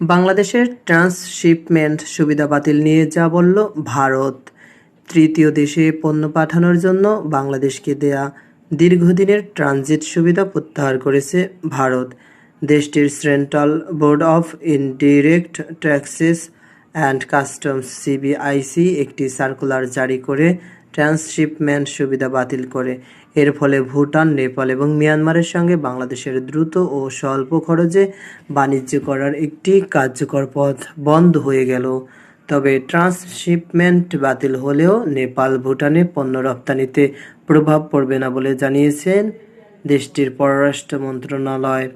বাংলাদেশের ট্রান্সশিপমেন্ট সুবিধা বাতিল নিয়ে যা বলল ভারত। তৃতীয় দেশে পণ্য পাঠানোর জন্য বাংলাদেশকে দেয়া দীর্ঘদিনের ট্রানজিট সুবিধা প্রত্যাহার করেছে ভারত। দেশটির central board of indirect taxes and customs, CBIC, একটি সার্কুলার জারি করে ট্রান্সশিপমেন্ট সুবিধা বাতিল করে। এর ফলে ভুটান, নেপাল এবং মিয়ানমারের সঙ্গে বাংলাদেশের দ্রুত ও স্বল্প খরচে বাণিজ্য করার একটি কার্যকর পথ বন্ধ হয়ে গেল। তবে ট্রান্সশিপমেন্ট বাতিল হলেও নেপাল ভুটানে পণ্য রপ্তানিতে প্রভাব পড়বে না বলে জানিয়েছেন দেশটির পররাষ্ট্র মন্ত্রণালয়।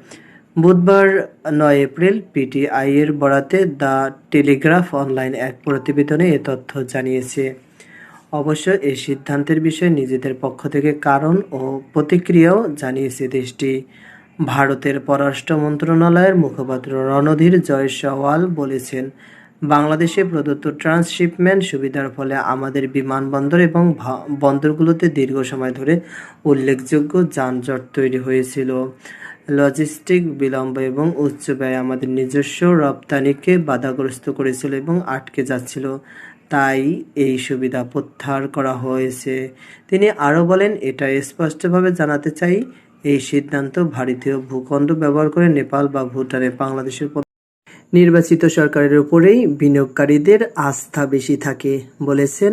বুধবার নয় এপ্রিল পিটিআই এর বরাতে দ্য টেলিগ্রাফ অনলাইন এক প্রতিবেদনে এ তথ্য জানিয়েছে। অবশ্য এই সিদ্ধান্তের বিষয়ে নিজেদের পক্ষ থেকে কারণ ও প্রতিক্রিয়াও জানিয়েছে দেশটি। ভারতের পররাষ্ট্র মন্ত্রণালয়ের মুখপাত্র রণধীর জয়সওয়াল বলেছেন, বাংলাদেশে প্রদত্ত ট্রান্সশিপমেন্ট সুবিধার ফলে আমাদের বিমানবন্দর এবং বন্দরগুলোতে দীর্ঘ সময় ধরে উল্লেখযোগ্য যানজট তৈরি হয়েছিল। লজিস্টিক বিলম্ব এবং উচ্চ ব্যয় আমাদের নিজস্ব রপ্তানিকে বাধাগ্রস্ত করেছিল এবং আটকে যাচ্ছিল। তাই এই সুবিধা প্রত্যাহার করা হয়েছে। তিনি আরও বলেন, এটা স্পষ্টভাবে জানাতে চাই, এই সিদ্ধান্ত ভারতীয় ভূখণ্ড ব্যবহার করে নেপাল বা ভুটানে বাংলাদেশের নির্বাচিত সরকারের উপরেই বিনিয়োগকারীদের আস্থা বেশি থাকে, বলেছেন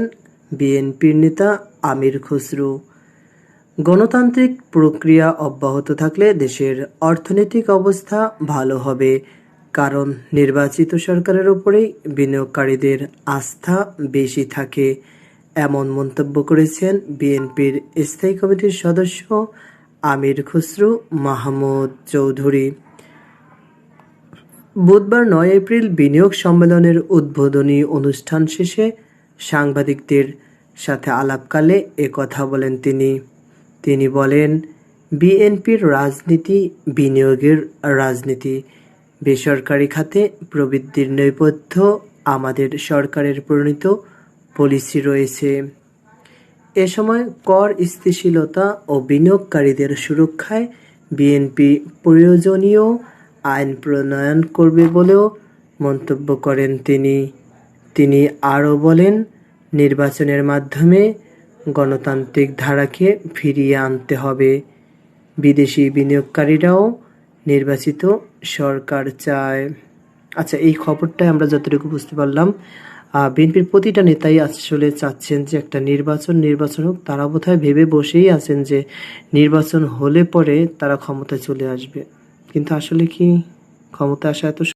বিএনপির নেতা আমির খুসরু। গণতান্ত্রিক প্রক্রিয়া অব্যাহত থাকলে দেশের অর্থনৈতিক অবস্থা ভালো হবে। কারণ নির্বাচিত সরকারের উপরেই বিনিয়োগকারীদের আস্থা বেশি থাকে। এমন মন্তব্য করেছেন বিএনপির স্থায়ী কমিটির সদস্য আমির খুসরু মাহমুদ চৌধুরী। বুধবার নয় এপ্রিল বিনিয়োগ সম্মেলনের উদ্বোধনী অনুষ্ঠান শেষে সাংবাদিকদের সাথে আলাপকালে এ কথা বলেন তিনি। তিনি বলেন, বিএনপির রাজনীতি বিনিয়োগের রাজনীতি। বেসরকারি খাতে প্রবৃদ্ধির নৈপথ্য আমাদের সরকারের প্রণীত পলিসি রয়েছে। এ সময় কর স্থিতিশীলতা ও বিনিয়োগকারীদের সুরক্ষায় বিএনপি প্রয়োজনীয় আইন প্রণয়ন করবে বলেও মন্তব্য করেন তিনি। তিনি আরও বলেন, নির্বাচনের মাধ্যমে গণতান্ত্রিক ধারাকে ফিরিয়ে আনতে হবে। বিদেশি বিনিয়োগকারীরাও নির্বাচিত সরকার চায়। আচ্ছা এই খবরটাই আমরা যতটুকু বুঝতে পারলাম। বিএনপির প্রতিটা নেতাই আসলে চাচ্ছেন যে একটা নির্বাচন নির্বাচন হোক, তারা বোধহয় ভেবে বসেই আছেন যে নির্বাচন হলে পরে তারা ক্ষমতায় চলে আসবে। কিন্তু আসলে কি ক্ষমতা আসা এত